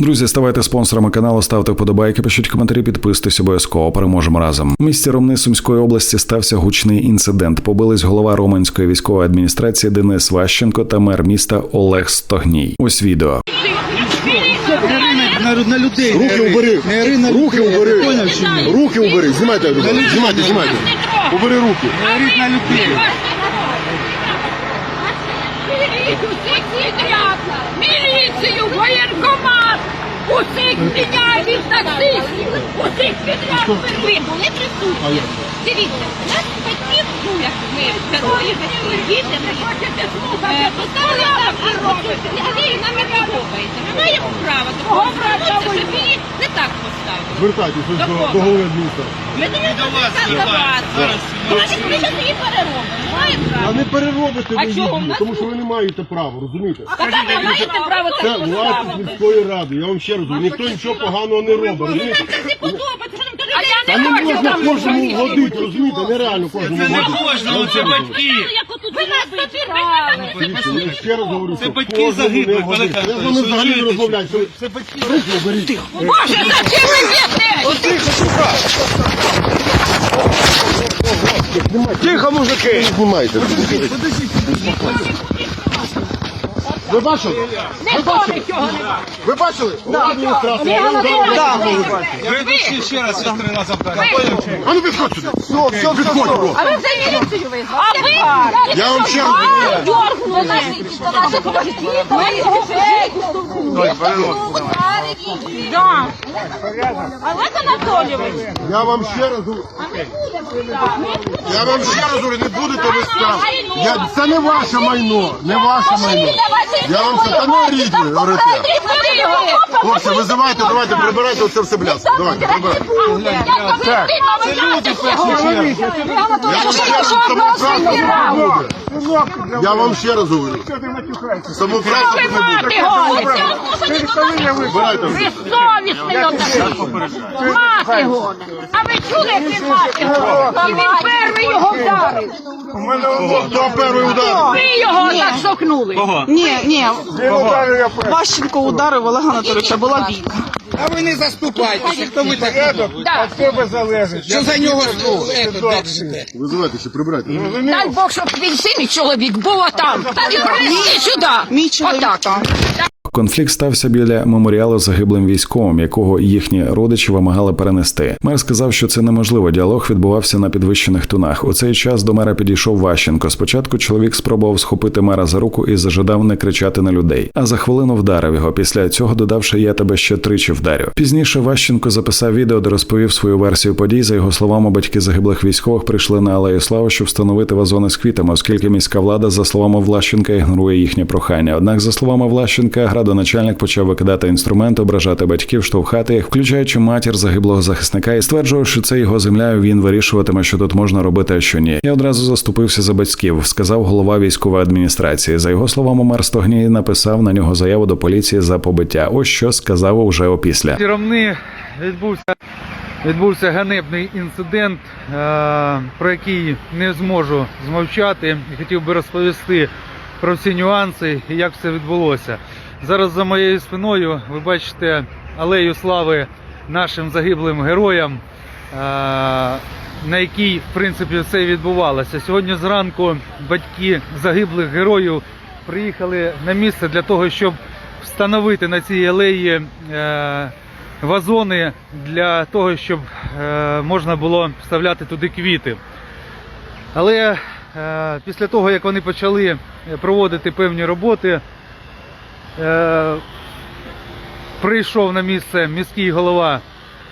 Друзі, ставайте спонсорами каналу, ставте вподобайки, пишіть коментарі, підписуйтесь обов'язково. Переможемо разом. У місті Ромни Сумської області стався гучний інцидент. Побились голова Романської військової адміністрації Денис Ващенко та мер міста Олег Стогній. Ось відео. На, на людей. Руки убери. Не ори на Руки убери. Руки убери. Знімайте, знімайте, знімайте. Убери руки. Не на людей. Міліцію, воєнкомат! Усіх їх таксистів! Усіх підряд ви були присутні! Дивіться, нас батьків, ну як ми герої, діти, ми хочете слухати, поставили так ви але і нам не подобається. Ми маємо право такого звернутися, щоб її не так поставили. Звертайтеся До до, до голови адміністрації. Ми не до вас, до вас. Значить, ми зараз її переробимо. Маємо А не переробите А ви її, нас тому що ви не маєте права, розумієте? А так ви маєте право Це так власність поставити. міської ради. Я вам ще раз говорю, ніхто нічого поганого не робить. розумієте? Нам так не подобається, що нам туди Та не можна кожному вгодити, розумієте? Нереально кожному Це не можна, це батьки. Ви нас забирали. Дивіться, Я ще раз говорю, Це що батьки кожному не загиблих, вгодити. Олег Я з вами взагалі не розмовляю. Це- Це батьки. Руки уберіть. Боже, зачем ви б'єте? Тихо, мужики! Знімайте. Ви бачили? Не бачить. Ви бачили? Адміністрація. Ви дошли ще раз, я рази вдарив. А ну підходь сюди. Все, все, підходь, бро. А ви вже міліцію визвали. А ви? Я вам ще раз А, дьоргнули наші, наші батьків. Ми його Да. Олег Анатолійович, Я вам ще раз говорю. Я вам ще раз говорю, не ви став. Я, це не ваше майно, не ваше майно. Я вам це, та не рідні, говорите. Хлопці, визивайте, давайте, прибирайте оце все бляско. Давайте, прибирайте. Це люди в першу Я вам ще раз самоправство не буде. Я вам ще раз говорю. Самоправство не буде. Ви совісний. Мати гоне. А ви чули, як він мати гоне? І він перший його вдарив. Хто перший удар? Ви його так сокнули. Ні, ні. Ващенко ударив Олега Анатолійовича, була бійка. А ви не заступайтеся, хто ви такі? Да. Що за нього держите? Визивайте ще, прибирайте. Дай Бог, щоб він сильний чоловік був отам. Та і принеси сюди. Мій чоловік Отак. там. Конфлікт стався біля меморіалу загиблим військовим, якого їхні родичі вимагали перенести. Мер сказав, що це неможливо. Діалог відбувався на підвищених тонах. У цей час до мера підійшов Ващенко. Спочатку чоловік спробував схопити мера за руку і зажадав не кричати на людей. А за хвилину вдарив його. Після цього додавши, я тебе ще тричі вдарю. Пізніше Ващенко записав відео, де розповів свою версію подій. За його словами, батьки загиблих військових прийшли на алею слави, щоб встановити вазони з квітами, оскільки міська влада, за словами Влащенка, ігнорує їхнє прохання. Однак, за словами Влащенка, градоначальник почав викидати інструменти, ображати батьків, штовхати їх, включаючи матір загиблого захисника, і стверджував, що це його земля. Він вирішуватиме, що тут можна робити, а що ні. Я одразу заступився за батьків, сказав голова військової адміністрації. За його словами, мер Стогній написав на нього заяву до поліції за побиття. Ось що сказав уже опісля. Ромни відбувся, відбувся ганебний інцидент, е, про який не зможу змовчати хотів би розповісти про всі нюанси і як все відбулося. Зараз за моєю спиною ви бачите алею слави нашим загиблим героям, е, на якій в принципі все відбувалося. Сьогодні зранку батьки загиблих героїв приїхали на місце для того, щоб встановити на цій алеї е, вазони для того, щоб е, можна було вставляти туди квіти. Але після того, як вони почали проводити певні роботи, прийшов на місце міський голова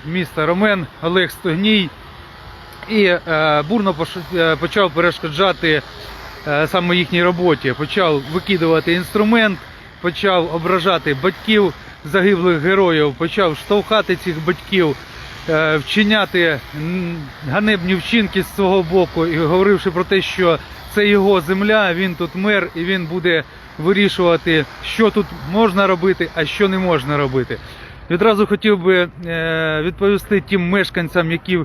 міста Ромен Олег Стогній і е, бурно е, почав перешкоджати е, саме їхній роботі. Почав викидувати інструмент, почав ображати батьків загиблих героїв, почав штовхати цих батьків, е, вчиняти ганебні вчинки з свого боку і говоривши про те, що це його земля, він тут мер і він буде вирішувати, що тут можна робити, а що не можна робити. Відразу хотів би е, відповісти тим мешканцям, які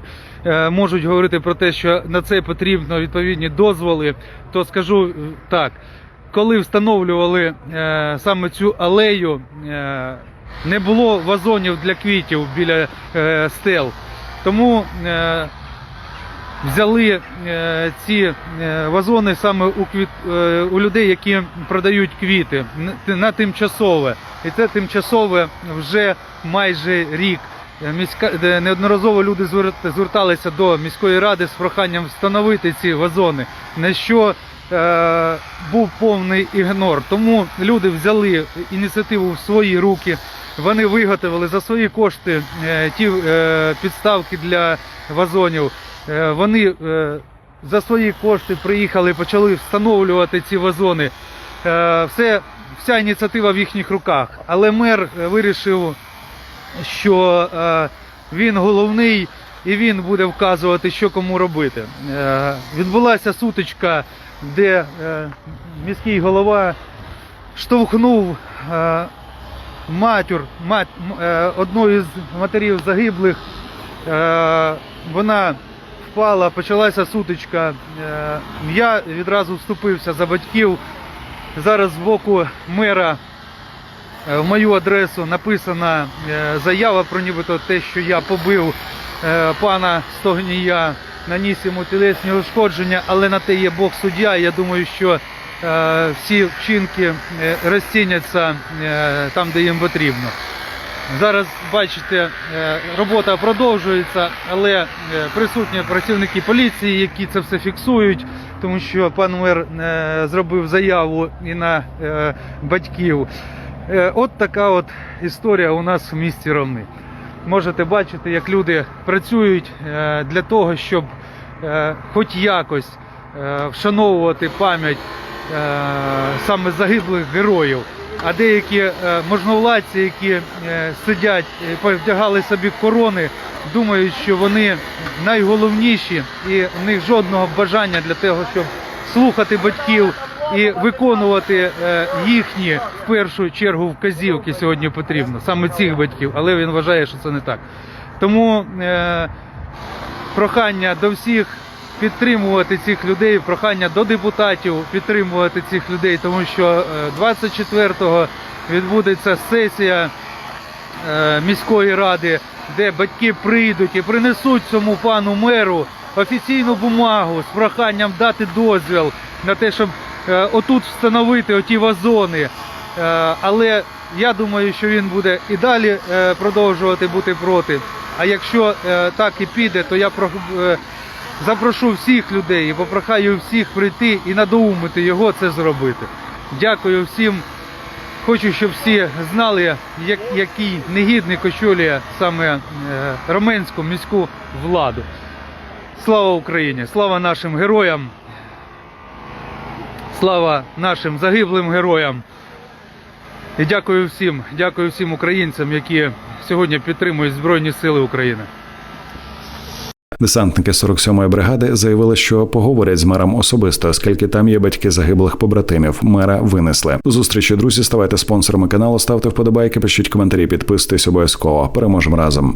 е, можуть говорити про те, що на це потрібно відповідні дозволи, то скажу е, так. Коли встановлювали саме цю алею, не було вазонів для квітів біля стел. Тому взяли е, ці е, вазони саме у, квіт, е, у людей, які продають квіти на тимчасове. І це тимчасове вже майже рік. Міська неодноразово люди звер- зверталися до міської ради з проханням встановити ці вазони, на що е, був повний ігнор. Тому люди взяли ініціативу в свої руки. Вони виготовили за свої кошти е, ті е, підставки для вазонів. Е, вони е, за свої кошти приїхали, почали встановлювати ці вазони. Е, все, вся ініціатива в їхніх руках. Але мер вирішив, що він головний і він буде вказувати, що кому робити. Відбулася сутичка, де міський голова штовхнув матір, мать, одну із матерів загиблих. Вона впала, почалася сутичка. Е, я відразу вступився за батьків. Зараз з боку мера е, в мою адресу написана е, заява про нібито те, що я побив пана Стогнія, наніс йому тілесні ушкодження, але на те є Бог суддя. Я думаю, що всі вчинки розціняться там, де їм потрібно. Зараз бачите, е, робота продовжується, але е, присутні працівники поліції, які це все фіксують, тому що пан мер е, зробив заяву і на батьків. От така от історія у нас в місті Ромни. Можете бачити, як люди працюють для того, щоб хоч якось вшановувати пам'ять саме загиблих героїв. А деякі е, можновладці, які е, сидять, і повдягали собі корони, думають, що вони найголовніші, і в них жодного бажання для того, щоб слухати батьків і виконувати е, їхні в першу чергу вказівки сьогодні потрібно, саме цих батьків, але він вважає, що це не так. Тому е, прохання до всіх підтримувати цих людей, прохання до депутатів підтримувати цих людей, тому що е, 24-го відбудеться сесія е, міської ради, де батьки прийдуть і принесуть цьому пану меру офіційну бумагу з проханням дати дозвіл на те, щоб е, отут встановити оті вазони. Е, Але я думаю, що він буде і далі е, продовжувати бути проти. А якщо е, так і піде, то я е, запрошу всіх людей і попрохаю всіх прийти і надоумити його це зробити. Дякую всім. Хочу, щоб всі знали, як, який негідник очолює саме е, роменську міську владу. Слава Україні! Слава нашим героям! Слава нашим загиблим героям! І дякую всім, дякую всім українцям, які сьогодні підтримують Збройні Сили України. Десантники 47-ї бригади заявили, що поговорять з мером особисто, оскільки там є батьки загиблих побратимів. Мера винесли. До зустрічі, друзі. Ставайте спонсорами каналу, ставте вподобайки, пишіть коментарі, підписуйтесь обов'язково. Переможемо разом.